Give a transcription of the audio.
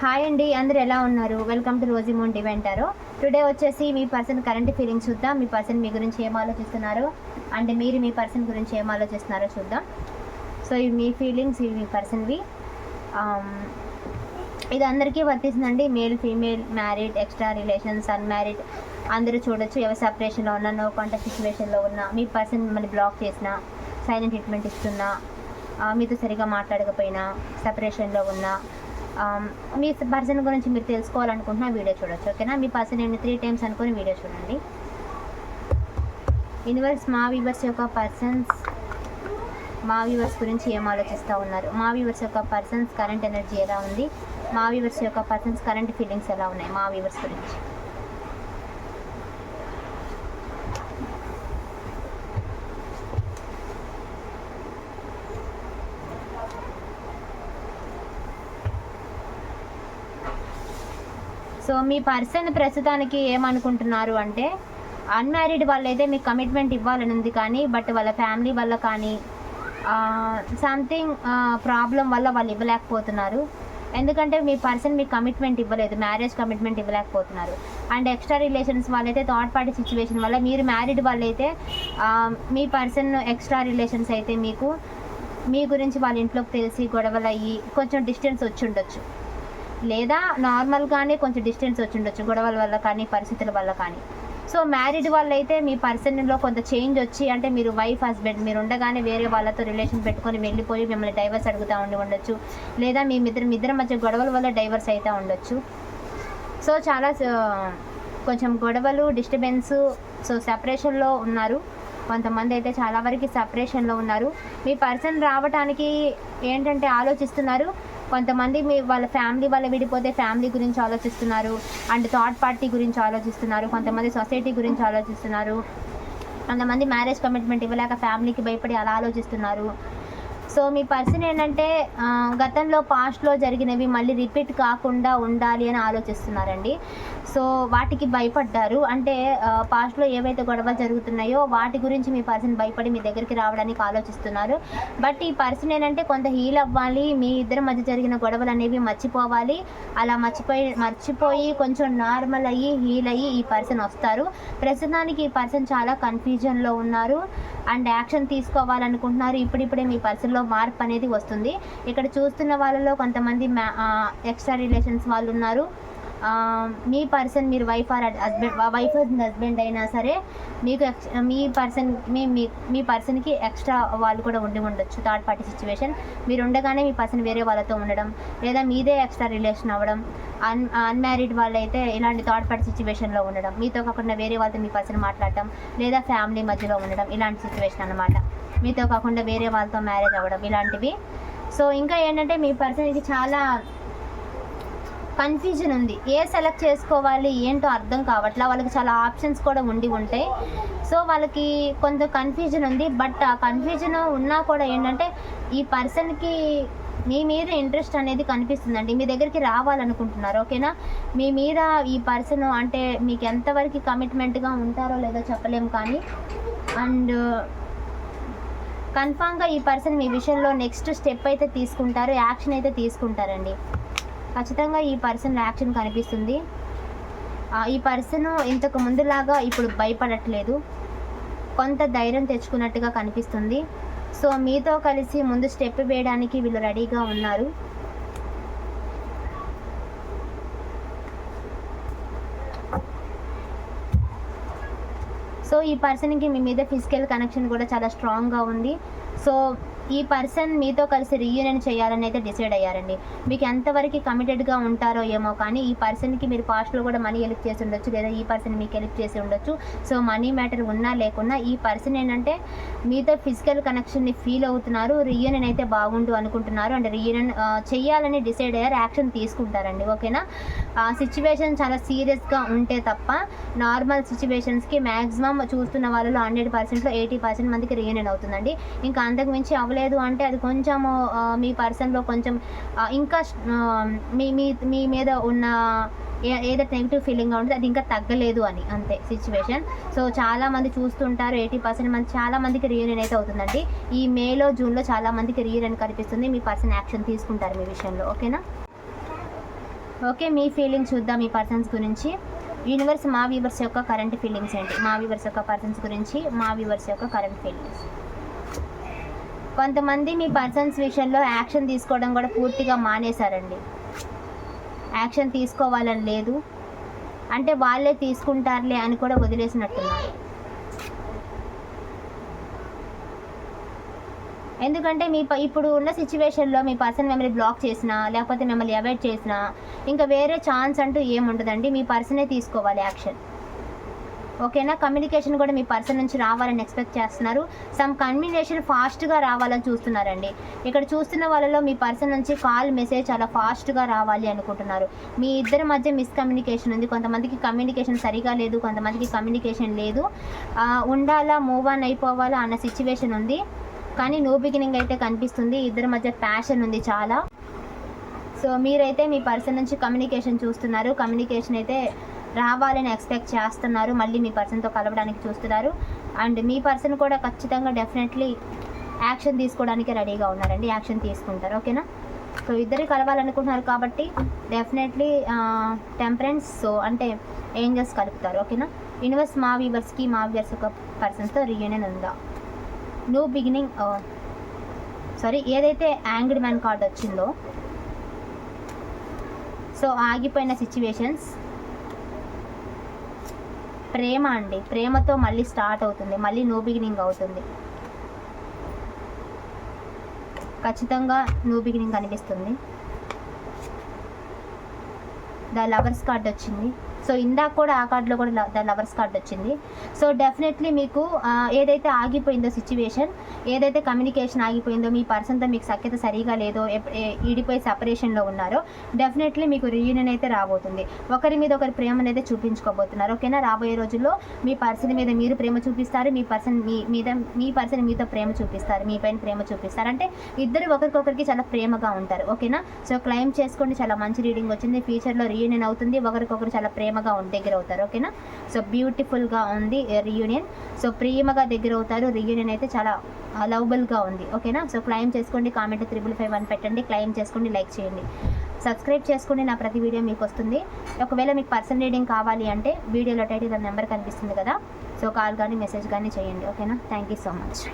Hi అండి అందరు ఎలా ఉన్నారు? వెల్కమ్ టు రోజీమోన్ డివెంటారు టుడే వచ్చేసి మీ పర్సన్ కరెంట్ ఫీలింగ్స్ చూద్దాం. మీ పర్సన్ మీ గురించి ఏం ఆలోచిస్తున్నారు? అండ్ మీరు మీ పర్సన్ గురించి ఏం ఆలోచిస్తున్నారో చూద్దాం. సో ఇవి మీ ఫీలింగ్స్ ఇవి మీ పర్సన్వి um, ఇది అందరికీ వర్తిస్తుందండి. Male female married extra relations unmarried అందరూ చూడొచ్చు. ఎవరి సపరేషన్లో ఉన్నా నో కాంటాక్ట్ సిచ్యువేషన్లో ఉన్నా మీ పర్సన్ మిమ్మల్ని బ్లాక్ చేసినా సైలెంట్ ట్రీట్మెంట్ ఇస్తున్నా మీతో సరిగా మాట్లాడకపోయినా సపరేషన్లో ఉన్నా మీ పర్సన్ గురించి మీరు తెలుసుకోవాలనుకుంటున్నా వీడియో చూడొచ్చు ఓకేనా? మీ పర్సన్ నేను త్రీ టైమ్స్ అనుకుని వీడియో చూడండి. యూనివర్స్ మా వ్యూవర్స్ యొక్క పర్సన్స్ మా వ్యూవర్స్ గురించి ఏం ఆలోచిస్తూ ఉన్నారు? మా వ్యూవర్స్ యొక్క పర్సన్స్ కరెంట్ ఎనర్జీ ఎలా ఉంది? మా వ్యూవర్స్ యొక్క పర్సన్స్ కరెంట్ ఫీలింగ్స్ ఎలా ఉన్నాయి? మా వ్యూవర్స్ గురించి. సో మీ పర్సన్ ప్రస్తుతానికి ఏమనుకుంటున్నారు అంటే అన్మ్యారీడ్ వాళ్ళైతే మీకు కమిట్మెంట్ ఇవ్వాలని ఉంది కానీ బట్ వాళ్ళ ఫ్యామిలీ వల్ల కానీ సంథింగ్ ప్రాబ్లం వల్ల వాళ్ళు ఇవ్వలేకపోతున్నారు. ఎందుకంటే మీ పర్సన్ మీకు కమిట్మెంట్ ఇవ్వలేదు మ్యారేజ్ కమిట్మెంట్ ఇవ్వలేకపోతున్నారు. అండ్ ఎక్స్ట్రా రిలేషన్స్ వాళ్ళైతే థర్డ్ పార్టీ సిచ్యువేషన్ వల్ల మీరు మ్యారీడ్ వాళ్ళైతే మీ పర్సన్ ఎక్స్ట్రా రిలేషన్స్ అయితే మీకు మీ గురించి వాళ్ళ ఇంట్లోకి తెలిసి గొడవలు అయ్యి కొంచెం డిస్టెన్స్ వచ్చి ఉండొచ్చు. లేదా నార్మల్గానే కొంచెం డిస్టెన్స్ వచ్చి ఉండొచ్చు గొడవల వల్ల కానీ పరిస్థితుల వల్ల కానీ. సో మ్యారీడ్ వాళ్ళైతే మీ పర్సన్లో కొంత చేంజ్ వచ్చి అంటే మీరు వైఫ్ హస్బెండ్ మీరు ఉండగానే వేరే వాళ్ళతో రిలేషన్ పెట్టుకొని వెళ్ళిపోయి మిమ్మల్ని డైవర్స్ అడుగుతూ ఉండి ఉండొచ్చు. లేదా మీ ఇద్దరు మీ ఇద్దరి మధ్య గొడవల వల్ల డైవర్స్ అవుతూ ఉండొచ్చు. సో చాలా కొంచెం గొడవలు డిస్టర్బెన్స్ సో సపరేషన్లో ఉన్నారు. కొంతమంది అయితే చాలా వరకు సపరేషన్లో ఉన్నారు. మీ పర్సన్ రావటానికి ఏంటంటే ఆలోచిస్తున్నారు. కొంతమంది మీ వాళ్ళ ఫ్యామిలీ వాళ్ళ విడిపోతే ఫ్యామిలీ గురించి ఆలోచిస్తున్నారు. అండ్ థర్డ్ పార్టీ గురించి ఆలోచిస్తున్నారు. కొంతమంది సొసైటీ గురించి ఆలోచిస్తున్నారు. కొంతమంది మ్యారేజ్ కమిట్మెంట్ ఇవ్వలేక ఫ్యామిలీకి భయపడి అలా ఆలోచిస్తున్నారు. సో మీ పర్సన్ ఏంటంటే గతంలో పాస్ట్లో జరిగినవి మళ్ళీ రిపీట్ కాకుండా ఉండాలి అని ఆలోచిస్తున్నారండి. సో వాటికి భయపడ్డారు. అంటే పాస్ట్లో ఏవైతే గొడవలు జరుగుతున్నాయో వాటి గురించి మీ పర్సన్ భయపడి మీ దగ్గరికి రావడానికి ఆలోచిస్తున్నారు. బట్ ఈ పర్సన్ ఏంటంటే కొంత హీల్ అవ్వాలి మీ ఇద్దరి మధ్య జరిగిన గొడవలు అనేవి మర్చిపోవాలి. అలా మర్చిపోయి మర్చిపోయి కొంచెం నార్మల్ అయ్యి హీల్ అయ్యి ఈ పర్సన్ వస్తారు. ప్రస్తుతానికి ఈ పర్సన్ చాలా కన్ఫ్యూజన్లో ఉన్నారు. అండ్ యాక్షన్ తీసుకోవాలనుకుంటున్నారు. ఇప్పుడిప్పుడే మీ పర్సన్లో మార్పు అనేది వస్తుంది. ఇక్కడ చూస్తున్న వాళ్ళలో కొంతమంది మ్యా ఎక్స్ట్రా రిలేషన్స్ వాళ్ళు ఉన్నారు మీ పర్సన్ మీరు wife or husband wife husband అయినా సరే మీకు మీ పర్సన్ మీ మీ మీ పర్సన్కి ఎక్స్ట్రా వాళ్ళు కూడా ఉండి ఉండొచ్చు థర్డ్ పార్టీ సిచ్యువేషన్. మీరు ఉండగానే మీ పర్సన్ వేరే వాళ్ళతో ఉండడం లేదా మీదే ఎక్స్ట్రా రిలేషన్ అవ్వడం అన్ అన్మ్యారీడ్ వాళ్ళైతే ఇలాంటి థర్డ్ పార్టీ సిచ్యువేషన్లో ఉండడం మీతో కాకుండా వేరే వాళ్ళతో మీ పర్సన్ మాట్లాడటం లేదా ఫ్యామిలీ మధ్యలో ఉండడం ఇలాంటి సిచ్యువేషన్ అనమాట మీతో కాకుండా వేరే వాళ్ళతో మ్యారేజ్ అవ్వడం ఇలాంటివి. సో ఇంకా ఏంటంటే మీ పర్సన్కి చాలా కన్ఫ్యూజన్ ఉంది. ఏ సెలెక్ట్ చేసుకోవాలి ఏంటో అర్థం కావట్లా. వాళ్ళకి చాలా ఆప్షన్స్ కూడా ఉండి ఉంటాయి సో వాళ్ళకి కొంత కన్ఫ్యూజన్ ఉంది. బట్ ఆ కన్ఫ్యూజన్ ఉన్నా కూడా ఏంటంటే ఈ పర్సన్కి మీ మీద ఇంట్రెస్ట్ అనేది కనిపిస్తుందండి. మీ దగ్గరికి రావాలనుకుంటున్నారు ఓకేనా మీ మీద ఈ పర్సన్ అంటే మీకు ఎంతవరకు కమిట్మెంట్గా ఉంటారో లేదో చెప్పలేము కానీ. అండ్ కన్ఫామ్గా ఈ పర్సన్ మీ విషయంలో నెక్స్ట్ స్టెప్ అయితే తీసుకుంటారు యాక్షన్ అయితే తీసుకుంటారండి. ఖచ్చితంగా ఈ పర్సన్ యాక్షన్ కనిపిస్తుంది. ఈ పర్సన్ ఇంతకు ముందులాగా ఇప్పుడు భయపడట్లేదు. కొంత ధైర్యం తెచ్చుకున్నట్టుగా కనిపిస్తుంది. సో మీతో కలిసి ముందు స్టెప్ వేయడానికి వీళ్ళు రెడీగా ఉన్నారు. సో ఈ పర్సన్కి మీ మీద ఫిజికల్ కనెక్షన్ కూడా చాలా స్ట్రాంగ్గా ఉంది. సో ఈ పర్సన్ మీతో కలిసి రీయూనియన్ చేయాలని అయితే డిసైడ్ అయ్యారండి. మీకు ఎంతవరకు కమిటెడ్గా ఉంటారో ఏమో కానీ ఈ పర్సన్కి మీరు పాస్ట్లో కూడా మనీ హెల్ప్ చేసి ఉండొచ్చు లేదా ఈ పర్సన్ మీకు హెల్ప్ చేసి ఉండొచ్చు. సో మనీ మ్యాటర్ ఉన్నా లేకున్నా ఈ పర్సన్ ఏంటంటే మీతో ఫిజికల్ కనెక్షన్ని ఫీల్ అవుతున్నారు రీయూనియన్ అయితే బాగుండు అనుకుంటున్నారు అండ్ రీయూనియన్ చేయాలని డిసైడ్ అయ్యారు యాక్షన్ తీసుకుంటారండి. ఓకేనా? ఆ సిచ్యువేషన్ చాలా సీరియస్గా ఉంటే తప్ప నార్మల్ సిచ్యువేషన్స్కి మ్యాక్సిమం చూస్తున్న వాళ్ళలో హండ్రెడ్ పర్సెంట్లో ఎయిటీ పర్సెంట్ మందికి రీయూనియన్ అవుతుందండి. ఇంకా అంతకు మించి అవ్వలేదు అంటే అది కొంచెము మీ పర్సన్లో కొంచెం ఇంకా మీ మీ మీ మీద ఉన్న ఏదైతే నెగిటివ్ ఫీలింగ్ ఉంటుంది అది ఇంకా తగ్గలేదు అని అంతే సిచ్యువేషన్. సో చాలా మంది చూస్తుంటారు ఎయిటీ పర్సెంట్ మంది చాలా మందికి రీయూనియన్ అయితే అవుతుందండి. ఈ మేలో జూన్లో చాలా మందికి రీయూనియన్ కనిపిస్తుంది మీ పర్సన్ యాక్షన్ తీసుకుంటారు మీ విషయంలో ఓకేనా? ఓకే మీ ఫీలింగ్ చూద్దాం మీ పర్సన్స్ గురించి. యూనివర్స్ మా వ్యూవర్స్ యొక్క కరెంట్ ఫీలింగ్స్ ఏంటి? మా వ్యూవర్స్ యొక్క పర్సన్స్ గురించి మా వ్యూవర్స్ యొక్క కరెంట్ ఫీలింగ్స్. కొంతమంది మీ పర్సన్స్ విషయంలో యాక్షన్ తీసుకోవడం కూడా పూర్తిగా మానేశారండి. యాక్షన్ తీసుకోవాలని లేదు. అంటే వాళ్ళే తీసుకుంటారులే అని కూడా వదిలేసినట్టున్నారు. ఎందుకంటే మీ ప- ఇప్పుడు ఉన్న సిచ్యువేషన్లో మీ పర్సన్ మిమ్మల్ని బ్లాక్ చేసినా లేకపోతే మిమ్మల్ని అవాయిడ్ చేసినా ఇంకా వేరే ఛాన్స్ అంటూ ఏముండదండి. మీ పర్సనే తీసుకోవాలి యాక్షన్. ఓకేనా? కమ్యూనికేషన్ కూడా మీ పర్సన్ నుంచి రావాలని ఎక్స్పెక్ట్ చేస్తున్నారు. సమ్ కమ్యూనికేషన్ ఫాస్ట్గా రావాలని చూస్తున్నారండి. ఇక్కడ చూస్తున్న వాళ్ళలో మీ పర్సన్ నుంచి కాల్ మెసేజ్ చాలా ఫాస్ట్గా రావాలి అనుకుంటున్నారు. మీ ఇద్దరి మధ్య మిస్కమ్యూనికేషన్ ఉంది. కొంతమందికి కమ్యూనికేషన్ సరిగా లేదు కొంతమందికి కమ్యూనికేషన్ లేదు. ఉండాలా మూవ్ ఆన్ అయిపోవాలా అన్న సిచ్యువేషన్ ఉంది. కానీ నో బిగినింగ్ అయితే కనిపిస్తుంది. ఇద్దరి మధ్య ప్యాషన్ ఉంది చాలా. సో మీరైతే మీ పర్సన్ నుంచి కమ్యూనికేషన్ చూస్తున్నారు. కమ్యూనికేషన్ అయితే రావాలని ఎక్స్పెక్ట్ చేస్తున్నారు. మళ్ళీ మీ పర్సన్తో కలవడానికి చూస్తున్నారు. అండ్ మీ పర్సన్ కూడా ఖచ్చితంగా డెఫినెట్లీ యాక్షన్ తీసుకోవడానికి రెడీగా ఉన్నారండి. యాక్షన్ తీసుకుంటారు. ఓకేనా? సో ఇద్దరు కలవాలనుకుంటున్నారు కాబట్టి డెఫినెట్లీ టెంపరెన్స్ సో అంటే ఏంజల్స్ కలుపుతారు. ఓకేనా? యూనివర్స్ మా వీవర్స్కి మా వీవర్స్ ఒక పర్సన్స్తో రీయూనియన్ ఉందా? న్యూ బిగినింగ్ సారీ ఏదైతే యాంగ్డ్ మ్యాన్ కార్డ్ వచ్చిందో సో ఆగిపోయిన సిచ్యువేషన్స్ ప్రేమ అండి. ప్రేమతో మళ్ళీ స్టార్ట్ అవుతుంది. మళ్ళీ న్యూ బిగినింగ్ అవుతుంది. ఖచ్చితంగా న్యూ బిగినింగ్ కనిపిస్తుంది ద లవర్స్ కార్డ్ వచ్చింది. సో ఇందాక కూడా ఆ కార్డులో కూడా లవర్స్ కార్డ్ వచ్చింది. సో డెఫినెట్లీ మీకు ఏదైతే ఆగిపోయిందో సిచ్యువేషన్ ఏదైతే కమ్యూనికేషన్ ఆగిపోయిందో మీ పర్సన్తో మీకు సఖ్యత సరిగా లేదో ఈడిపోయి సపరేషన్లో ఉన్నారో డెఫినెట్లీ మీకు రీయూనియన్ అయితే రాబోతుంది. ఒకరి మీద ఒకరి ప్రేమను అయితే చూపించుకోబోతున్నారు. ఓకేనా రాబోయే రోజుల్లో మీ పర్సన్ మీద మీరు ప్రేమ చూపిస్తారు. మీ పర్సన్ మీ మీద మీ పర్సన్ మీతో ప్రేమ చూపిస్తారు. మీ పైన ప్రేమ చూపిస్తారు. అంటే ఇద్దరు ఒకరికొకరికి చాలా ప్రేమగా ఉంటారు. ఓకేనా సో క్లైమ్ చేసుకోండి. చాలా మంచి రీడింగ్ వచ్చింది. ఫ్యూచర్లో రీయూనియన్ అవుతుంది. ఒకరికొకరు చాలా ప్రేమ ప్రేమగా దగ్గర అవుతారు ఓకేనా? సో బ్యూటిఫుల్గా ఉంది రీయూనియన్ సో ప్రేమగా దగ్గర అవుతారు రీయూనియన్ అయితే చాలా లవబుల్గా ఉంది ఓకేనా? సో క్లైమ్ చేసుకోండి కామెంట్ త్రిబుల్ ఫైవ్ వన్ పెట్టండి క్లైమ్ చేసుకోండి లైక్ చేయండి. సబ్స్క్రైబ్ చేసుకోండి నా ప్రతి వీడియో మీకు వస్తుంది. ఒకవేళ మీకు పర్సన్ రీడింగ్ కావాలి అంటే వీడియోలో టైటిల్ నెంబర్ కనిపిస్తుంది కదా? సో కాల్ కానీ మెసేజ్ కానీ చేయండి ఓకేనా? Thank you so much